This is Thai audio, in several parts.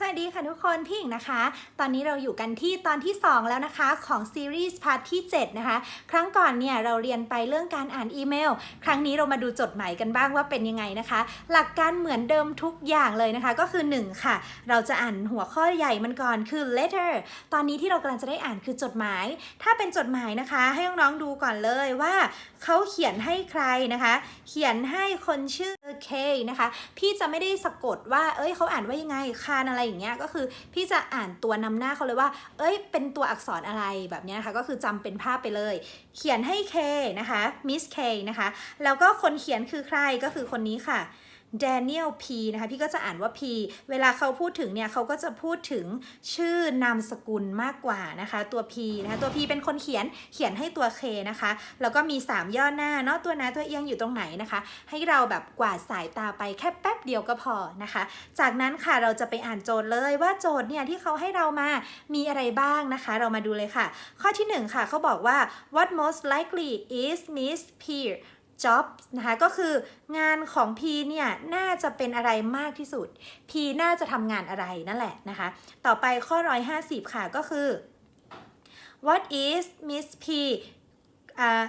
สวัสดีค่ะทุกคนพี่หญิงนะคะ ตอนนี้เราอยู่กันที่ตอนที่ 2 แล้วนะคะของซีรีส์พาร์ทที่ 7 นะคะ ครั้งก่อนเนี่ยเราเรียนไปเรื่องการอ่านอีเมล ครั้งนี้เรามาดูจดหมายกันบ้างว่าเป็นยังไงนะคะ หลักการเหมือนเดิมทุกอย่างเลยนะคะ ก็คือ 1 ค่ะ เราจะอ่านหัวข้อใหญ่มันก่อนคือ letter ตอนนี้ที่เรากำลังจะได้อ่านคือจดหมาย ถ้าเป็นจดหมายนะคะ ให้น้องๆดูก่อนเลยว่าเขาเขียนให้ใครนะคะ เขียนให้คนชื่อ เคนะคะ พี่จะไม่ได้สะกดว่า เอ้ยเขาอ่านว่ายังไง คานอะไรอย่างเงี้ย ก็คือพี่จะอ่านตัวนำหน้าเขาเลยว่า เอ้ย เป็นตัวอักษรอะไรแบบเนี้ยนะคะ ก็คือจำเป็นภาพไปเลย เขียนให้เคนะคะมิสเคนะคะ แล้วก็คนเขียนคือใคร ก็คือคนนี้ค่ะ Daniel P นะคะพี่ก็จะอ่านว่า P เวลาเขาพูดถึงเนี่ยเขาก็จะพูดถึงชื่อนามสกุลมากกว่านะคะตัว P นะคะตัว P เป็นคนเขียนเขียนให้ตัว K นะคะแล้วก็มี 3 ย่อหน้าเนาะตัวน้าตัวเอียงอยู่ตรงไหนนะคะ ให้เราแบบกวาดสายตาไปแค่แป๊บเดียวก็พอนะคะ จากนั้นค่ะเราจะไปอ่านโจทย์เลยว่าโจทย์เนี่ยที่เขาให้เรามามีอะไรบ้างนะคะ เรามาดูเลยค่ะ ข้อที่ 1 ค่ะเขาบอกว่า what most likely is Miss Pier job นะคะก็คืองานของ P เนี่ยน่าจะเป็นอะไรมากที่สุด P น่าจะทำงานอะไรนั่นแหละนะคะต่อไปข้อ 150 ค่ะก็คือ what is Miss P อ่า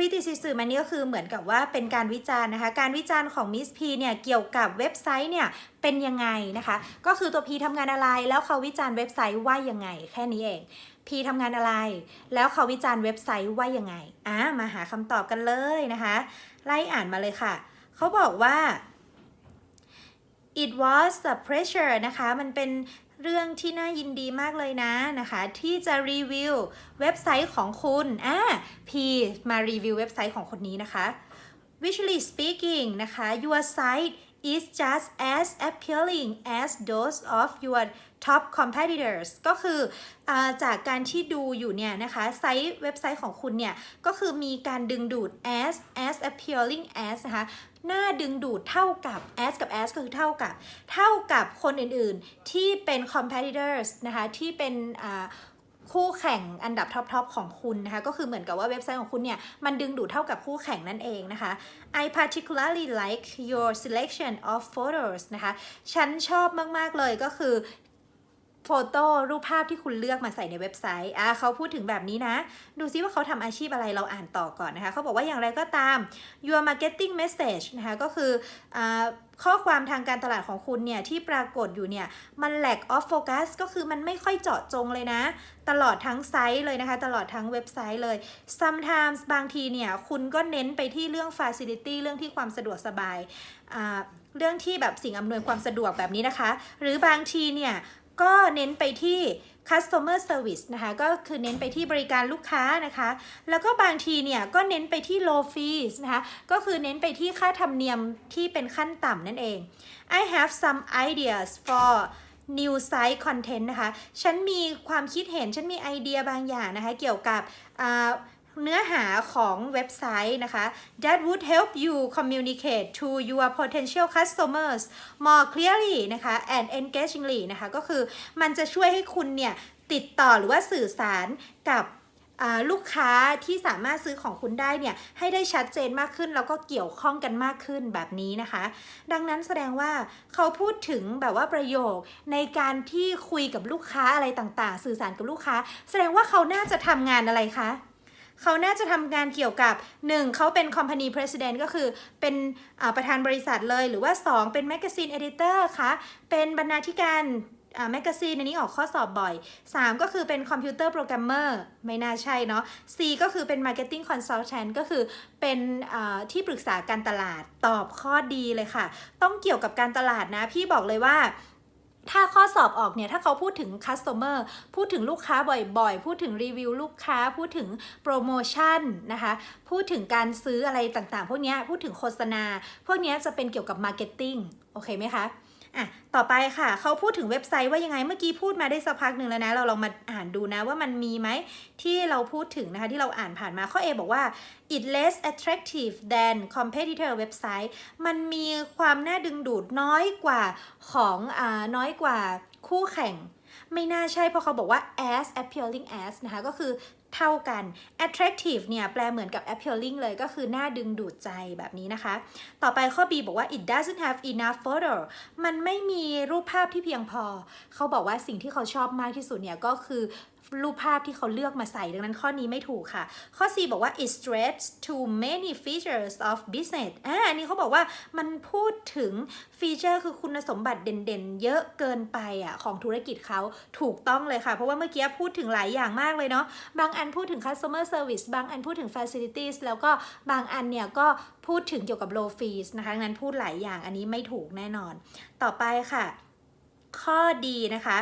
criticism อันนี้ก็คือเหมือนกับว่าเป็นการวิจารณ์นะคะ การวิจารณ์ของ Miss P เนี่ยเกี่ยวกับเว็บไซต์เนี่ยเป็นยังไงนะคะ ก็คือตัว P ทำงานอะไร แล้วเขาวิจารณ์เว็บไซต์ว่ายังไง แค่นี้เอง P ทำงานอะไร แล้วเขาวิจารณ์เว็บไซต์ว่ายังไงอะมาหาคำตอบกันเลยนะคะ ไล่อ่านมาเลยค่ะ เขาบอกว่า it was a pleasure นะคะ มันเป็น เรื่องที่น่ายินดีมากเลยนะนะคะ ที่จะรีวิวเว็บไซต์ของคุณอะ P มารีวิวเว็บไซต์ของคนนี้นะคะ visually speaking นะคะ your site is just as appealing as those of your top competitors ก็คืออจากการที่ดูอยู่เนี่ยนะคะไซต์เว็บไซต์ของคุณเนี่ย ก็คือมีการดึงดูด as as appealing as นะคะ น่าดึงดูดเท่ากับ as กับ as ก็คือเท่ากับ เท่ากับคนอื่นๆ ที่เป็น competitors นะคะที่เป็นคู่แข่งอันดับท็อปๆของคุณนะคะก็คือเหมือนกับว่าเว็บไซต์ของคุณเนี่ย มันดึงดูดเท่ากับคู่แข่งนั่นเองนะคะ I particularly like your selection of photos นะคะ ฉันชอบมาก ๆ เลยก็คือ โฟโต้รูปภาพที่คุณเลือกมาใส่ในเว็บไซต์อะเขาพูดถึงแบบนี้นะ ดูซิว่าเขาทำอาชีพอะไรเราอ่านต่อก่อนนะคะ เขาบอกว่าอย่างไรก็ตาม your marketing message นะคะก็คืออาข้อความทางการตลาดของคุณเนี่ยที่ปรากฏอยู่เนี่ยมัน lack of focus ก็คือมันไม่ค่อยเจาะจงเลยนะ ตลอดทั้งไซต์เลยนะคะ ตลอดทั้งเว็บไซต์เลย sometimes บางทีเนี่ยคุณก็เน้นไปที่เรื่อง facility เรื่องที่ความสะดวกสบายอ่าเรื่องที่แบบสิ่งอำนวยความสะดวกแบบนี้นะคะ หรือบางทีเนี่ย ก็เน้นไปที่ customer service นะคะก็คือเน้นไปที่บริการลูกค้านะคะ แล้วก็บางทีเนี่ยก็เน้นไปที่ low fees นะคะก็คือเน้นไปที่ค่าธรรมเนียมที่เป็นขั้นต่ำนั่นเอง I have some ideas for new site content นะคะ ฉันมีความคิดเห็น ฉันมีไอเดียบางอย่างนะคะ เกี่ยวกับ เนื้อหาของเว็บไซต์นะคะ that would help you communicate to your potential customers more clearly นะคะ and engagingly นะคะ ก็คือมันจะช่วยให้คุณเนี่ย ติดต่อหรือว่าสื่อสารกับลูกค้าที่สามารถซื้อของคุณได้เนี่ย ให้ได้ชัดเจนมากขึ้น แล้วก็เกี่ยวข้องกันมากขึ้นแบบนี้นะคะ ดังนั้นแสดงว่าเขาพูดถึงแบบว่าประโยคในการที่คุยกับลูกค้าอะไรต่างๆ สื่อสารกับลูกค้า แสดงว่าเขาน่าจะทำงานอะไรคะ เขาน่าจะทำงานเกี่ยวกับ 1. เขาเป็น company president ก็คือเป็นประธานบริษัทเลย หรือว่า 2. เป็น magazine editor คะเป็นบรรณาธิการแมกกาซีนอันนี้ออกข้อสอบบ่อย 3 ก็คือเป็นคอมพิวเตอร์โปรแกรมเมอร์ไม่น่าใช่เนาะ C ก็คือเป็น Marketing Consultant ก็คือเป็นที่ปรึกษาการตลาดตอบข้อดีเลยค่ะ ต้องเกี่ยวกับการตลาดนะ พี่บอกเลยว่า ถ้าข้อสอบออกเนี่ย ถ้าเขาพูดถึง customer พูดถึงลูกค้าบ่อยๆ พูดถึงรีวิวลูกค้า พูดถึงโปรโมชั่นนะคะ พูดถึงการซื้ออะไรต่างๆ พวกนี้พูดถึงโฆษณา พวกนี้จะเป็นเกี่ยวกับ marketing โอเคไหมคะ อะต่อไปค่ะ เขาพูดถึงเว็บไซต์ว่ายังไงเมื่อกี้พูดมาได้สักพักหนึ่งแล้วนะ เราลองมาอ่านดูนะว่ามันมีไหมที่เราพูดถึงนะคะ ที่เราอ่านผ่านมาข้อ A บอกว่า it less attractive than competitor website มันมีความน่าดึงดูดน้อยกว่าของอ่าน้อยกว่าคู่แข่ง ไม่น่าใช่เพราะเขาบอกว่า as appealing as นะคะ ก็คือ เท่ากัน attractive เนี่ยแปลเหมือนกับ appealing เลยก็คือน่าดึงดูดใจแบบนี้นะคะ ต่อไปข้อ B บอกว่า it doesn't have enough photo มันไม่มีรูปภาพที่เพียงพอ เขาบอกว่าสิ่งที่เขาชอบมากที่สุดเนี่ยก็คือ รูปภาพที่เขาเลือกมาใส่ดังนั้นข้อนี้ไม่ถูกค่ะ ข้อ C บอกว่า it stretches to many features of business อ่าอันนี้เขาบอกว่ามันพูดถึงฟีเจอร์คือคุณสมบัติเด่นๆ เยอะเกินไปอะของธุรกิจเขาถูกต้องเลยค่ะ เพราะว่าเมื่อกี้พูดถึงหลายอย่างมากเลยเนาะบางอันพูดถึง customer service บางอันพูดถึง facilities แล้วก็บางอันเนี่ยก็พูดถึงเกี่ยวกับ low fees นะคะดังนั้นพูดหลายอย่างอันนี้ไม่ถูกแน่นอน ต่อไปค่ะ ข้อดีนะคะ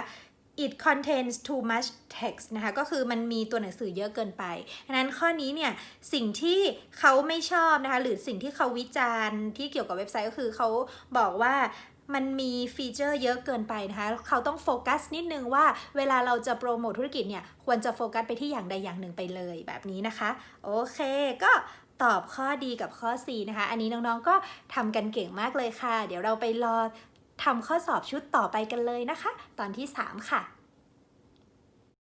it contains too much text นะคะก็คือมันมีตัวหนังสือเยอะเกินไปดังนั้นข้อนี้เนี่ยสิ่งที่เขาไม่ชอบนะคะหรือสิ่งที่เขาวิจารณ์ที่เกี่ยวกับเว็บไซต์ก็คือเขาบอกว่ามันมีฟีเจอร์เยอะเกินไปนะคะ เขาต้องโฟกัสนิดนึงว่าเวลาเราจะโปรโมทธุรกิจเนี่ย ควรจะโฟกัสไปที่อย่างใดอย่างหนึ่งไปเลยแบบนี้นะคะ โอเคก็ตอบข้อดีกับข้อ C นะคะ อันนี้น้องๆก็ทำกันเก่งมากเลยค่ะ เดี๋ยวเราไปรอ ทำข้อสอบชุดต่อไปกันเลยนะคะ ตอนที่ 3 ค่ะ